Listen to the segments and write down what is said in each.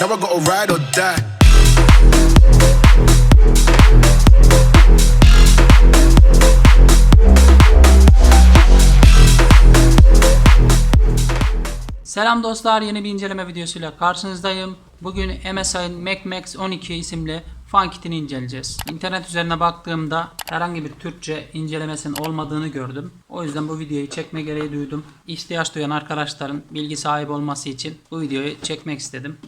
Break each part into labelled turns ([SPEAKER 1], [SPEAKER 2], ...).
[SPEAKER 1] ride or die.
[SPEAKER 2] Selam dostlar yeni bir inceleme videosuyla karşınızdayım. Bugün MSI'ın MacMax 12 isimli fan kitini inceleyeceğiz. İnternet üzerine baktığımda herhangi bir Türkçe incelemesinin olmadığını gördüm. O yüzden bu videoyu çekme gereği duydum. İhtiyaç duyan arkadaşların bilgi sahibi olması için bu videoyu çekmek istedim.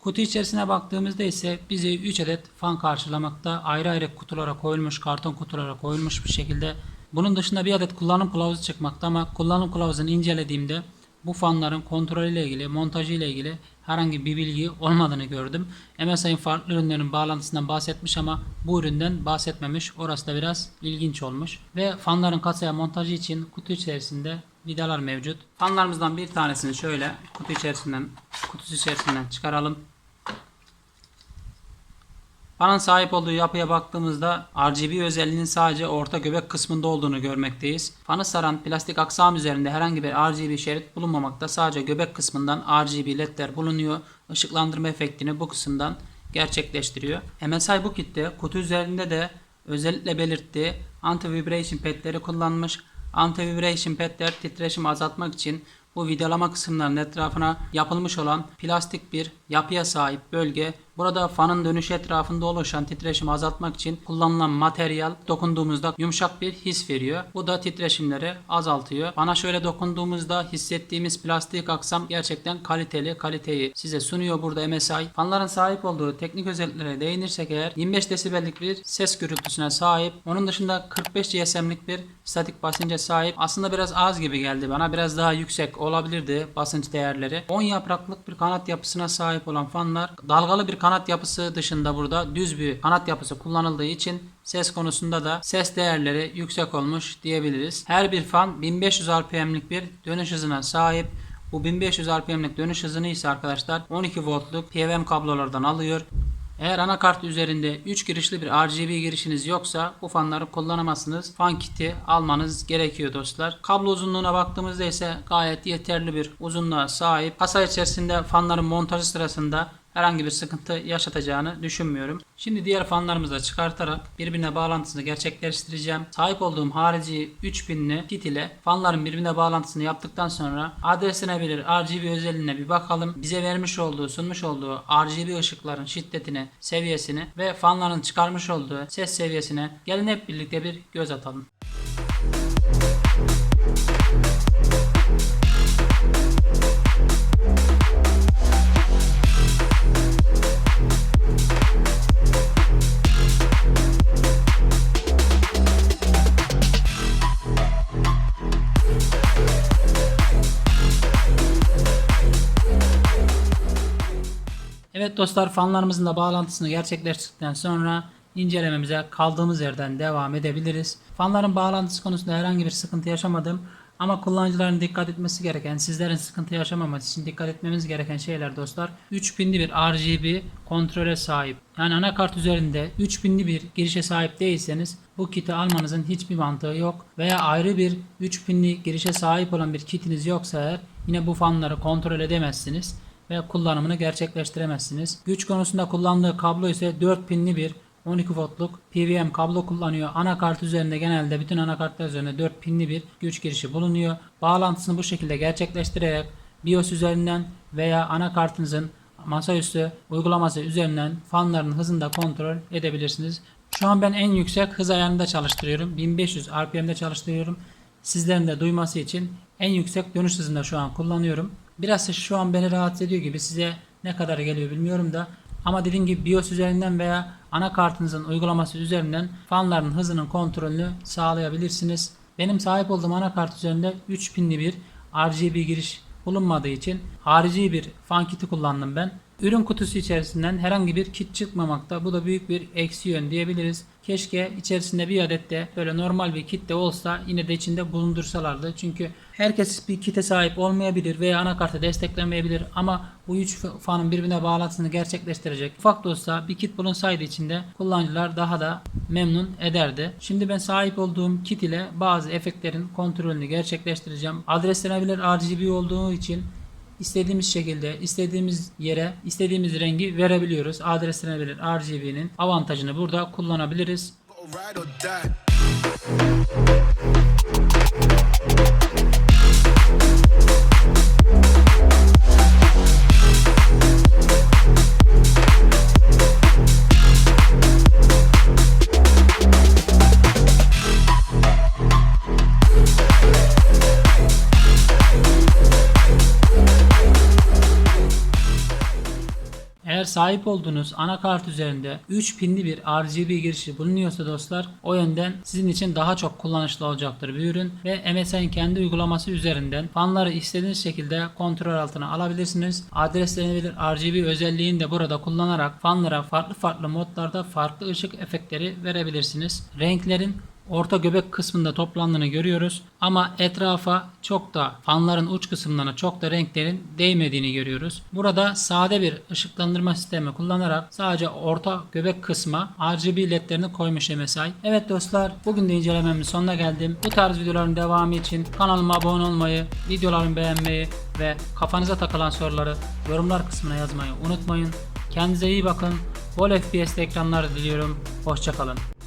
[SPEAKER 2] Kutu içerisine baktığımızda ise bizi 3 adet fan karşılamakta. Ayrı ayrı kutulara koyulmuş, karton kutulara koyulmuş bir şekilde. Bunun dışında bir adet kullanım kılavuzu çıkmakta ama kullanım kılavuzunu incelediğimde bu fanların kontrolü ile ilgili, montajı ile ilgili herhangi bir bilgi olmadığını gördüm. MSI'nin farklı ürünlerin bağlantısından bahsetmiş ama bu üründen bahsetmemiş. Orası da biraz ilginç olmuş. Ve fanların kasaya montajı için kutu içerisinde vidalar mevcut. Fanlarımızdan bir tanesini şöyle kutu içerisinden kutusu içerisinden çıkaralım. Fanın sahip olduğu yapıya baktığımızda RGB özelliğinin sadece orta göbek kısmında olduğunu görmekteyiz. Fanı saran plastik aksam üzerinde herhangi bir RGB şerit bulunmamakta. Sadece göbek kısmından RGB ledler bulunuyor. Işıklandırma efektini bu kısımdan gerçekleştiriyor. MSI bu kitte kutu üzerinde de özellikle belirttiği anti vibration pedleri kullanmış. Anti vibration pedler titreşimi azaltmak için bu vidalama kısımlarının etrafına yapılmış olan plastik bir yapıya sahip bölge. Burada fanın dönüşü etrafında oluşan titreşimi azaltmak için kullanılan materyal dokunduğumuzda yumuşak bir his veriyor. Bu da titreşimleri azaltıyor. Bana şöyle dokunduğumuzda hissettiğimiz plastik aksam gerçekten kaliteli. Kaliteyi size sunuyor burada MSI. Fanların sahip olduğu teknik özelliklere değinirsek eğer 25 desibellik bir ses gürültüsüne sahip. Onun dışında 45 GSM'lik bir statik basınca sahip. Aslında biraz az gibi geldi bana. Biraz daha yüksek olabilirdi basınç değerleri. 10 yapraklık bir kanat yapısına sahip olan fanlar dalgalı bir kanat yapısı dışında burada düz bir kanat yapısı kullanıldığı için ses konusunda da ses değerleri yüksek olmuş diyebiliriz. Her bir fan 1500 RPM'lik bir dönüş hızına sahip. Bu 1500 RPM'lik dönüş hızını ise arkadaşlar 12 voltluk PWM kablolardan alıyor. Eğer anakart üzerinde 3 girişli bir RGB girişiniz yoksa bu fanları kullanamazsınız. Fan kiti almanız gerekiyor dostlar. Kablo uzunluğuna baktığımızda ise gayet yeterli bir uzunluğa sahip. Kasa içerisinde fanların montajı sırasında herhangi bir sıkıntı yaşatacağını düşünmüyorum. Şimdi diğer fanlarımızı da çıkartarak birbirine bağlantısını gerçekleştireceğim. Sahip olduğum harici 3000'li kit ile fanların birbirine bağlantısını yaptıktan sonra adreslenebilir RGB özelliğine bir bakalım. Bize vermiş olduğu, sunmuş olduğu RGB ışıkların şiddetini, seviyesini ve fanların çıkarmış olduğu ses seviyesine gelin hep birlikte bir göz atalım. Evet dostlar fanlarımızın da bağlantısını gerçekleştirdikten sonra incelememize kaldığımız yerden devam edebiliriz. Fanların bağlantısı konusunda herhangi bir sıkıntı yaşamadım. Ama kullanıcıların dikkat etmesi gereken, sizlerin sıkıntı yaşamaması için dikkat etmemiz gereken şeyler dostlar. 3000'li bir RGB kontrole sahip. Yani anakart üzerinde 3000'li bir girişe sahip değilseniz bu kiti almanızın hiçbir mantığı yok. Veya ayrı bir 3000'li girişe sahip olan bir kitiniz yoksa eğer yine bu fanları kontrol edemezsiniz ve kullanımını gerçekleştiremezsiniz. Güç konusunda kullandığı kablo ise 4 pinli bir 12 voltluk PWM kablo kullanıyor. Anakart üzerinde genelde bütün anakartlar üzerinde 4 pinli bir güç girişi bulunuyor. Bağlantısını bu şekilde gerçekleştirerek BIOS üzerinden veya anakartınızın masaüstü uygulaması üzerinden fanların hızını da kontrol edebilirsiniz. Şu an ben en yüksek hız ayarında çalıştırıyorum. 1500 RPM'de çalıştırıyorum. Sizlerin de duyması için en yüksek dönüş hızında şu an kullanıyorum. Biraz şu an beni rahatsız ediyor gibi size ne kadar geliyor bilmiyorum da ama dediğim gibi BIOS üzerinden veya anakartınızın uygulaması üzerinden fanların hızının kontrolünü sağlayabilirsiniz. Benim sahip olduğum anakart üzerinde 3000'li bir RGB giriş bulunmadığı için harici bir fan kiti kullandım ben. Ürün kutusu içerisinden herhangi bir kit çıkmamakta. Bu da büyük bir eksi yön diyebiliriz. Keşke içerisinde bir adet de böyle normal bir kit de olsa yine de içinde bulundursalardı. Çünkü herkes bir kite sahip olmayabilir veya anakartı desteklemeyebilir ama bu üç fanın birbirine bağlantısını gerçekleştirecek ufak da olsa bir kit bulunsaydı içinde kullanıcılar daha da memnun ederdi. Şimdi ben sahip olduğum kit ile bazı efektlerin kontrolünü gerçekleştireceğim. Adreslenebilir RGB olduğu için istediğimiz şekilde, istediğimiz yere, istediğimiz rengi verebiliyoruz. Adreslenebilir RGB'nin avantajını burada kullanabiliriz. Sahip olduğunuz anakart üzerinde 3 pinli bir RGB girişi bulunuyorsa dostlar o yönden sizin için daha çok kullanışlı olacaktır bir ürün ve MSI'nin kendi uygulaması üzerinden fanları istediğiniz şekilde kontrol altına alabilirsiniz. Adreslenebilir RGB özelliğini de burada kullanarak fanlara farklı farklı modlarda farklı ışık efektleri verebilirsiniz. Renklerin orta göbek kısmında toplandığını görüyoruz. Ama etrafa çok da fanların uç kısımlarına çok da renklerin değmediğini görüyoruz. Burada sade bir ışıklandırma sistemi kullanarak sadece orta göbek kısma RGB ledlerini koymuş MSI. Evet dostlar bugün de incelememin sonuna geldim. Bu tarz videoların devamı için kanalıma abone olmayı, videolarımı beğenmeyi ve kafanıza takılan soruları yorumlar kısmına yazmayı unutmayın. Kendinize iyi bakın. Bol FPS'li ekranlar diliyorum. Hoşçakalın.